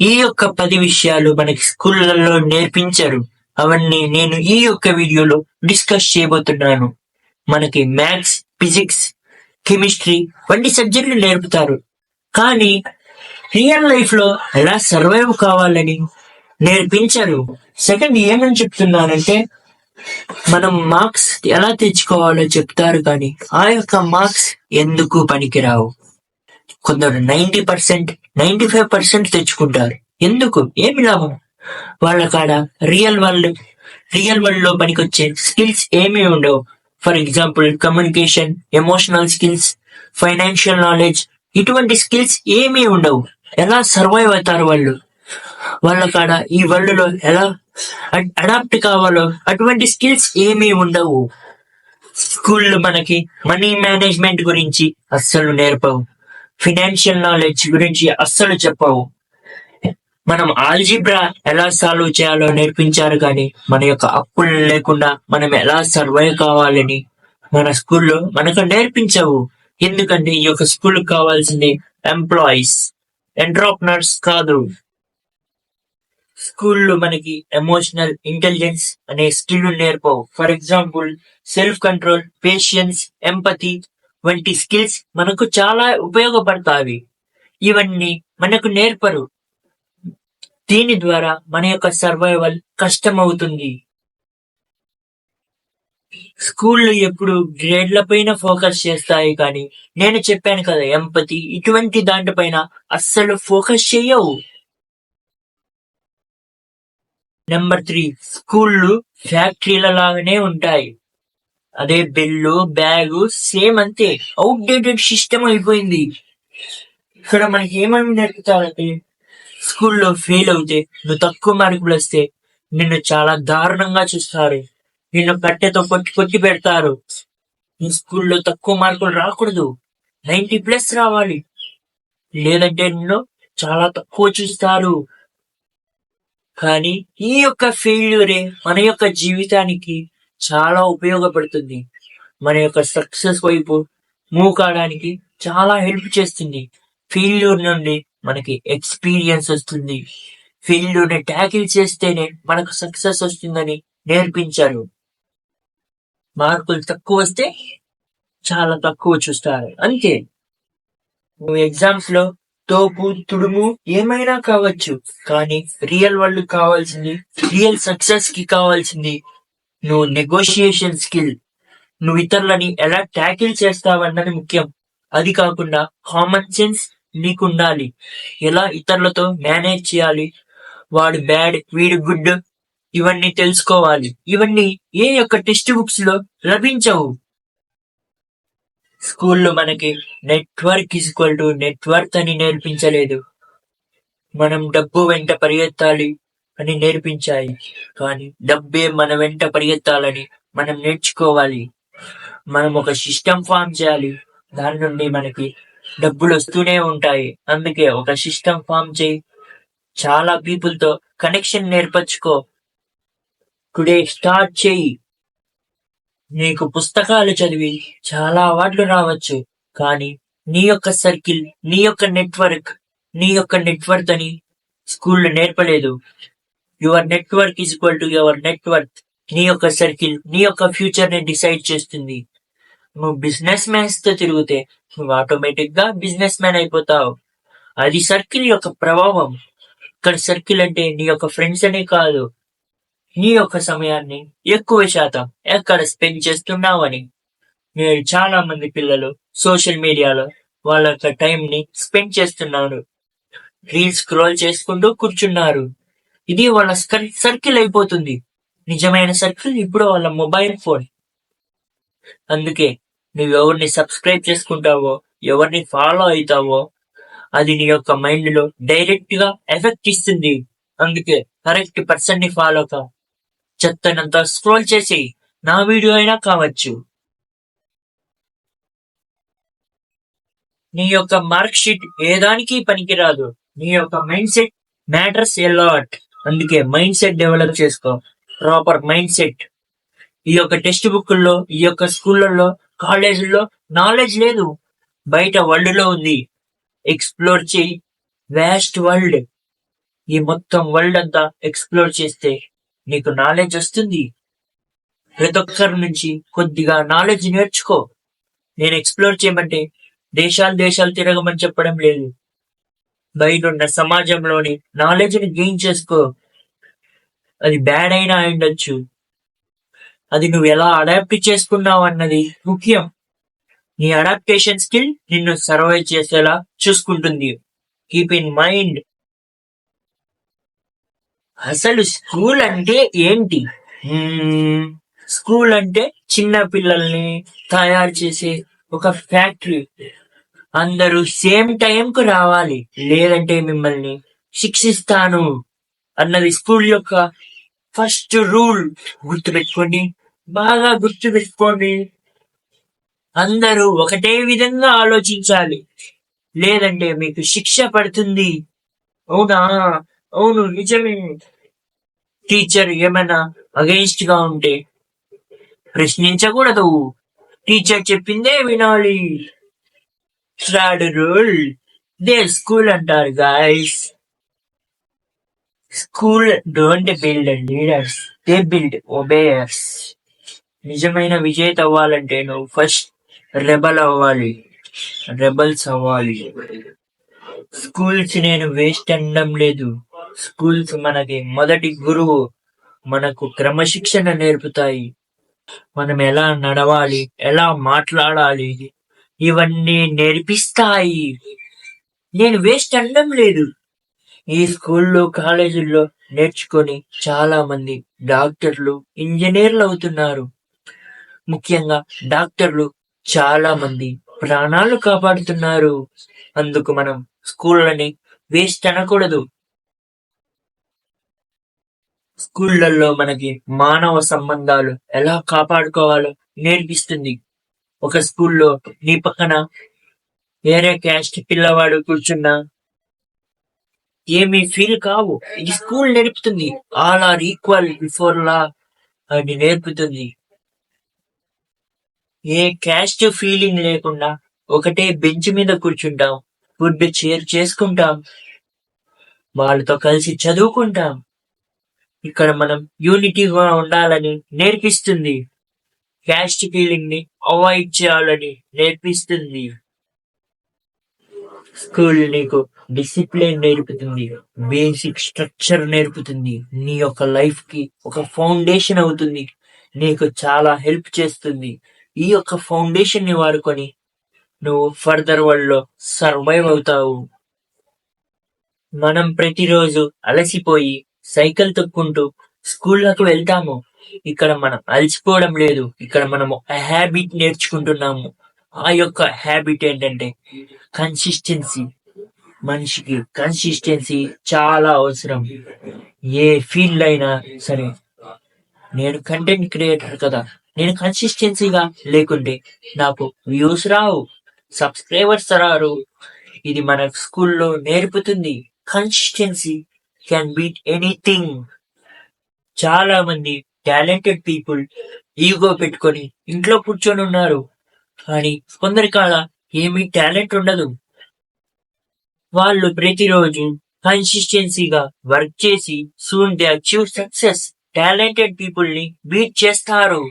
ఈ యొక్క పది విషయాలు మనకి స్కూళ్ళల్లో నేర్పించరు. అవన్నీ నేను ఈ యొక్క వీడియోలో డిస్కస్ చేయబోతున్నాను. మనకి మ్యాథ్స్ ఫిజిక్స్ కెమిస్ట్రీ వంటి సబ్జెక్టులు నేర్పుతారు. కానీ రియల్ లైఫ్లో ఎలా సర్వైవ్ కావాలని నేర్పించారు. సెకండ్ ఏమని చెప్తున్నానంటే మనం మార్క్స్ ఎలా తెచ్చుకోవాలో చెప్తారు కానీ ఆ యొక్క మార్క్స్ ఎందుకు పనికిరావు? కొందరు ninety percent ninety five percent తెచ్చుకుంటారు. ఎందుకు? ఏమి లాభం? వాళ్ళ కాడ రియల్ వరల్డ్ రియల్ వరల్డ్లో పనికొచ్చే స్కిల్స్ ఏమీ ఉండవు. For example communication emotional skills financial knowledge ఇటువంటి స్కిల్స్ ఏమీ ఉండవు. ఎలా సర్వైవ్ అవుతారు వాళ్ళు? వాళ్ళ కాడ ఈ వరల్డ్లో ఎలా అడాప్ట్ కావాలో అటువంటి స్కిల్స్ ఏమీ ఉండవు. స్కూళ్ళు మనకి మనీ మేనేజ్మెంట్ గురించి అస్సలు నేర్పవు. ఫినాన్షియల్ నాలెడ్జ్ గురించి అస్సలు చెప్పవు. మనం ఆల్జిబ్రా ఎలా సాల్వ్ చేయాలో నేర్పించారు కానీ మన యొక్క అప్పులు లేకుండా మనం ఎలా సర్వైవ్ కావాలని మన స్కూల్లో మనకు నేర్పించవు. ఎందుకంటే ఈ యొక్క స్కూల్ కావాల్సింది ఎంప్లాయీస్ ఎంట్రాప్నర్స్ కాదు. స్కూల్లో మనకి ఎమోషనల్ ఇంటెలిజెన్స్ అనే skill నేర్పవు. For example self control patience empathy వంటి స్కిల్స్ మనకు చాలా ఉపయోగపడతాయి. ఇవన్నీ మనకు నేర్పరు. దీని ద్వారా మన యొక్క సర్వైవల్ కష్టమవుతుంది. స్కూళ్ళు ఎప్పుడు గ్రేడ్ల పైన ఫోకస్ చేస్తాయి కానీ నేను చెప్పాను కదా ఎంపతి ఇటువంటి దాంట్పైన అస్సలు ఫోకస్ చేయవు నెంబర్ త్రీ స్కూళ్ళు ఫ్యాక్టరీల లాగానే ఉంటాయి. అదే బెల్లు బ్యాగు సేమ్ అంతే. అవుట్డేటెడ్ సిస్టమ్ అయిపోయింది. ఇక్కడ మనకి ఏమేమి నేర్పుతారంటే స్కూల్లో ఫెయిల్ అవుతే నువ్వు తక్కువ మార్కులు వస్తే నిన్ను చాలా దారుణంగా చూస్తారు. నిన్ను కట్టెతో కొట్టి కొట్టి పెడతారు. నీ స్కూల్లో తక్కువ మార్కులు రాకూడదు. నైన్టీ ప్లస్ రావాలి. లేదంటే నిన్ను చాలా తక్కువ చూస్తారు. కానీ ఈ యొక్క ఫెయిల్యూరే మన యొక్క జీవితానికి చాలా ఉపయోగపడుతుంది. మన యొక్క సక్సెస్ వైపు మూవ్ కావడానికి చాలా హెల్ప్ చేస్తుంది. ఫీల్డ్ నుండి మనకి ఎక్స్పీరియన్స్ వస్తుంది. ఫీల్డ్ని ట్యాకిల్ చేస్తేనే మనకు సక్సెస్ వస్తుందని నేర్పించారు. మార్కులు తక్కువ వస్తే చాలా తక్కువ చూస్తారు. అంతే. నువ్వు ఎగ్జామ్స్లో తోపు తుడుము ఏమైనా కావచ్చు. కానీ రియల్ వరల్డ్ కావాల్సింది రియల్ సక్సెస్కి కావాల్సింది నువ్వు నెగోషియేషన్ స్కిల్ నువ్వు ఇతరులని ఎలా ట్యాకిల్ చేస్తావన్నది ముఖ్యం. అది కాకుండా కామన్ సెన్స్ నీకు ఉండాలి ఎలా ఇతరులతో మేనేజ్ చేయాలి? వాడు బ్యాడ్ వీడు గుడ్ ఇవన్నీ తెలుసుకోవాలి. ఇవన్నీ ఏ యొక్క టెక్స్ట్ బుక్స్లో లభించవు. స్కూల్లో మనకి నెట్వర్క్ ఈక్వల్ టు నెట్వర్క్ అని నేర్పించలేదు. మనం డబ్బు వెంట పరిగెత్తాలి. అని నేర్పించాయి. కానీ డబ్బే మన వెంట పరిగెత్తాలని మనం నేర్చుకోవాలి. మనం ఒక సిస్టమ్ ఫామ్ చేయాలి. దాని నుండి మనకి డబ్బులు వస్తూనే ఉంటాయి. అందుకే ఒక సిస్టమ్ ఫామ్ చేయి. చాలా పీపుల్తో కనెక్షన్ నేర్పరచుకో టుడే స్టార్ట్ చేయి. నీకు పుస్తకాలు చదివి చాలా అవార్డులు రావచ్చు. కానీ నీ యొక్క సర్కిల్ నీ యొక్క నెట్వర్క్ నీ యొక్క నెట్వర్క్ అని స్కూల్లో నేర్పలేదు. Your network is equal to your network. నీ యొక్క సర్కిల్ నీ యొక్క ఫ్యూచర్ని డిసైడ్ చేస్తుంది. నువ్వు బిజినెస్ మ్యాన్స్తో తిరిగితే నువ్వు ఆటోమేటిక్గా బిజినెస్ మ్యాన్ అయిపోతావు. అది సర్కిల్ యొక్క ప్రభావం. ఇక్కడ సర్కిల్ అంటే నీ యొక్క ఫ్రెండ్స్ అనే కాదు. నీ యొక్క సమయాన్ని ఎక్కువ శాతం ఎక్కడ స్పెండ్ చేస్తున్నావని. నేను చాలా మంది పిల్లలు సోషల్ మీడియాలో వాళ్ళ యొక్క టైం ని స్పెండ్ చేస్తున్నారు. రీల్స్ స్క్రోల్ చేసుకుంటూ కూర్చున్నారు. ఇది వాళ్ళ సర్కిల్ అయిపోతుంది. నిజమైన సర్కిల్ ఇప్పుడు వాళ్ళ మొబైల్ ఫోన్. అందుకే నువ్వు ఎవరిని సబ్స్క్రైబ్ చేసుకుంటావో ఎవరిని ఫాలో అవుతావో అది నీ యొక్క మైండ్లో డైరెక్ట్గా ఎఫెక్ట్ ఇస్తుంది. అందుకే కరెక్ట్ పర్సన్ని ఫాలో కా చెత్తనంత స్క్రోల్ చేసి నా వీడియో అయినా కావచ్చు. నీ యొక్క మార్క్ షీట్ ఏ దానికి పనికిరాదు. నీ యొక్క mind set matters a lot అందుకే మైండ్ సెట్ డెవలప్ చేసుకో. ప్రాపర్ మైండ్ సెట్ ఈ యొక్క టెక్స్ట్ బుక్ల్లో ఈ యొక్క స్కూళ్ళల్లో కాలేజీల్లో నాలెడ్జ్ లేదు. బయట వరల్డ్లో ఉంది. ఎక్స్ప్లోర్ చేయి. వ్యాస్ట్ వరల్డ్ ఈ మొత్తం వరల్డ్ అంతా ఎక్స్ప్లోర్ చేస్తే నీకు నాలెడ్జ్ వస్తుంది. ప్రతి ఒక్కరి నుంచి కొద్దిగా నాలెడ్జ్ నేర్చుకో. నేను ఎక్స్ప్లోర్ చేయమంటే దేశాలు దేశాలు తిరగమని చెప్పడం లేదు. బయట ఉన్న సమాజంలోని నాలెడ్జ్ని గెయిన్ చేసుకో. అది బ్యాడ్ అయినా అయి ఉండొచ్చు అది నువ్వు ఎలా అడాప్ట్ చేసుకున్నావు అన్నది ముఖ్యం. నీ అడాప్టేషన్ స్కిల్ నిన్ను సర్వైవ్ చేసేలా చూసుకుంటుంది. కీప్ ఇన్ మైండ్ అసలు స్కూల్ అంటే ఏంటి? స్కూల్ అంటే చిన్న పిల్లల్ని తయారు చేసే ఒక ఫ్యాక్టరీ అందరూ సేమ్ టైం కు రావాలి. లేదంటే మిమ్మల్ని శిక్షిస్తాను అన్నది స్కూల్ యొక్క ఫస్ట్ రూల్. గుర్తుపెట్టుకోండి. బాగా గుర్తుపెట్టుకోండి. అందరూ ఒకటే విధంగా ఆలోచించాలి. లేదంటే మీకు శిక్ష పడుతుంది. అవునా? అవును నిజమే. టీచర్ ఏమైనా అగెయిన్స్ట్గా ఉంటే ప్రశ్నించకూడదు. టీచర్ చెప్పిందే వినాలి. థర్డ్ రూల్ దే స్కూల్ అంటారు guys school don't build leaders they build obeyers నిజమైన విజేత అవ్వాలంటే నువ్వు ఫస్ట్ రెబల్ అవ్వాలి. రెబల్స్ అవ్వాలి. స్కూల్స్ నేను వేస్ట్ అనడం లేదు. స్కూల్స్ మనకి మొదటి గురువు. మనకు క్రమశిక్షణ నేర్పుతాయి. మనం ఎలా నడవాలి? ఎలా మాట్లాడాలి? ఇవన్నీ నేర్పిస్తాయి. నేను వేస్ట్ అనడం లేదు. ఈ స్కూల్లో కాలేజీల్లో నేర్చుకొని చాలా మంది డాక్టర్లు ఇంజనీర్లు అవుతున్నారు. ముఖ్యంగా డాక్టర్లు చాలా మంది ప్రాణాలు కాపాడుతున్నారు. అందుకు మనం స్కూళ్ళని వేస్ట్ అనకూడదు. స్కూళ్ళల్లో మనకి మానవ సంబంధాలు ఎలా కాపాడుకోవాలో నేర్పిస్తుంది. ఒక స్కూల్లో నీ పక్కన వేరే క్యాస్ట్ పిల్లవాడు కూర్చున్నా ఏమీ ఫీల్ కావు. ఇది స్కూల్ నేర్పుతుంది. All are equal before law అని నేర్పుతుంది. ఏ క్యాస్ట్ ఫీలింగ్ లేకుండా ఒకటే బెంచ్ మీద కూర్చుంటాం. ఫుడ్ షేర్ చేసుకుంటాం. వాళ్ళతో కలిసి చదువుకుంటాం. ఇక్కడ మనం యూనిటీగా ఉండాలని నేర్పిస్తుంది. క్యాస్ట్ ఫీలింగ్ని అవాయిడ్ చేయాలని నేర్పిస్తుంది. స్కూల్ నీకు డిసిప్లిన్ నేర్పుతుంది. బేసిక్ స్ట్రక్చర్ నేర్పుతుంది. నీ యొక్క లైఫ్కి ఒక ఫౌండేషన్ అవుతుంది. నీకు చాలా హెల్ప్ చేస్తుంది. ఈ యొక్క ఫౌండేషన్ని వాడుకొని నువ్వు ఫర్దర్ వరల్డ్లో సర్వైవ్ అవుతావు. మనం ప్రతిరోజు అలసిపోయి సైకిల్ తొక్కుంటూ స్కూళ్ళకు వెళ్తాము. ఇక్కడ మనం అలసిపోవడం లేదు. ఇక్కడ మనము హ్యాబిట్ నేర్చుకుంటున్నాము. ఆ యొక్క హ్యాబిట్ ఏంటంటే కన్సిస్టెన్సీ మనిషికి కన్సిస్టెన్సీ చాలా అవసరం. ఏ ఫీల్డ్ అయినా సరే. నేను కంటెంట్ క్రియేటర్ కదా. నేను కన్సిస్టెన్సీగా లేకుంటే నాకు వ్యూస్ రావు. సబ్స్క్రైబర్స్ రారు. ఇది మన స్కూల్లో నేర్పుతుంది. కన్సిస్టెన్సీ క్యాన్ బీట్ ఎనీథింగ్ చాలా మంది టాలెంటెడ్ పీపుల్ ఈగో పెట్టుకొని ఇంట్లో కూర్చొని ఉన్నారు. కానీ కొందరి కాడ ఏమీ టాలెంట్ ఉండదు. వాళ్ళు ప్రతిరోజు కన్సిస్టెన్సీగా వర్క్ చేసి soon they achieve success talented పీపుల్ని బీట్ చేస్తారు.